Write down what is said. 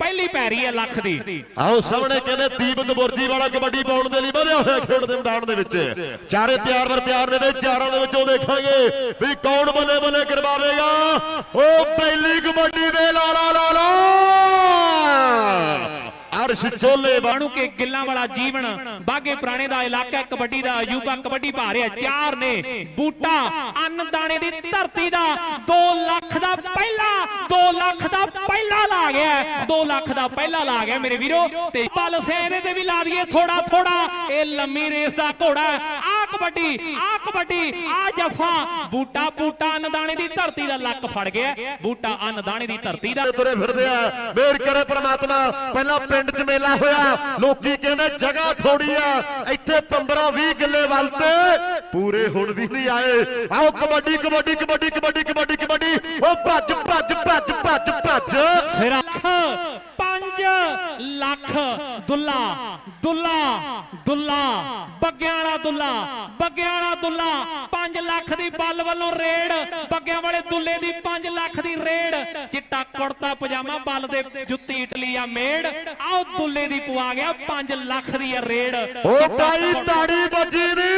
ਪੈ ਰਹੀ ਹੈ ਲੱਖ ਦੀ। ਆਓ ਸਾਹਮਣੇ ਕਹਿੰਦੇ ਦੀਪਕ ਬੁਰਜੀ ਵਾਲਾ ਕਬੱਡੀ ਪਾਉਣ ਦੇ ਲਈ ਵਧਿਆ ਹੋਇਆ ਖੇਡ ਦੇ ਮੈਦਾਨ ਦੇ ਵਿੱਚ। ਚਾਰੇ ਤਿਆਰ ਵਰ ਤਿਆਰ ਨੇ ਚਾਰਾਂ ਦੇ ਵਿੱਚੋਂ ਦੇਖਾਂਗੇ ਵੀ ਕੌਣ ਬੱਲੇ ਬੱਲੇ ਕਰਵਾਵੇਗਾ। ਉਹ ਪਹਿਲੀ ਕਬੱਡੀ ਦੇ ਲਾ ਲਾ ਲਾ ਲਾ। ਅਰਸ਼ ਚੋਲੇ ਬਾਣੂ ਕੇ ਗਿੱਲਾਂ ਵਾਲਾ ਜੀਵਨ ਬਾਗੇ ਪੁਰਾਣੇ ਦਾ ਇਲਾਕਾ ਕਬੱਡੀ ਦਾ ਅਯੂਬਾ ਕਬੱਡੀ ਪਾ ਰਿਹਾ ਚਾਰ ਨੇ ਬੂਟਾ ਅੰਨ ਦਾਣੇ ਦੀ ਧਰਤੀ ਦਾ 2 ਲੱਖ ਦਾ ਪਹਿਲਾ 2 ਲੱਖ ਦਾ ਪਹਿਲਾ ਲਾ ਗਿਆ। 2 ਲੱਖ ਦਾ ਪਹਿਲਾ ਲਾ ਗਿਆ ਮੇਰੇ ਵੀਰੋ। ਤੇ ਪਲ ਸੇਨੇ ਤੇ ਵੀ ਲਾ ਦਈਏ ਥੋੜਾ ਥੋੜਾ। ਇਹ ਲੰਮੀ ਰੇਸ ਦਾ ਘੋੜਾ ਆ ਕਬੱਡੀ ਆ ਕਬੱਡੀ ਆ ਜਫਾ। ਬੂਟਾ ਬੂਟਾ ਅੰਨ ਦਾਣੇ ਦੀ ਧਰਤੀ ਦਾ ਲੱਕ ਫੜ ਗਿਆ ਬੂਟਾ ਅੰਨ ਦਾਣੇ ਦੀ ਧਰਤੀ ਦਾ ਤੁਰੇ ਫਿਰਦੇ ਆ। ਮੇਰ ਕਰੇ ਪ੍ਰਮਾਤਮਾ। ਪਹਿਲਾਂ ਪਿੰਡ 'ਚ ਮੇਲਾ ਹੋਇਆ। ਲੋਕੀ ਕਹਿੰਦੇ ਜਗ੍ਹਾ ਥੋੜੀ ਆ। ਇੱਥੇ 15 20 ਕਿੱਲੇ ਵੱਲ ਤੇ ਪੂਰੇ ਹੁਣ ਵੀ ਨਹੀਂ ਆਏ। ਆਓ ਕਬੱਡੀ ਕਬੱਡੀ ਕਬੱਡੀ ਕਬੱਡੀ ਕਬੱਡੀ ਕਬੱਡੀ। ਉਹ ਭੱਜ ਭੱਜ ਭੱਜ ਭੱਜ ਭੱਜ। ਸਿਰਖ 5 ਲੱਖ ਦੁੱਲਾ ਦੁੱਲਾ ਦੁੱਲਾ ਬੱਗਿਆਂ ਵਾਲਾ ਦੁੱਲਾ ਬੱਗਿਆਂ ਦੁੱਲਾ। 5 ਲੱਖ ਦੀ ਬੱਲ ਵੱਲੋਂ ਰੇਡ, ਬੱਗਿਆਂ ਵਾਲੇ ਦੁੱਲੇ ਦੀ 5 ਲੱਖ ਦੀ ਰੇਡ। ਚਿੱਟਾ ਕੁੜਤਾ ਪਜਾਮਾ, ਬੱਲ ਦੇ ਜੁੱਤੀ ਇਟਲੀ ਆ ਮੇੜ ਆਓ ਦੁੱਲੇ ਦੀ ਪਵਾ ਗਿਆ 5 ਲੱਖ ਦੀ ਆ ਰੇਡ। ਉਹ ਭਾਈ, ਤਾੜੀ ਵੱਜੀ ਨੀ।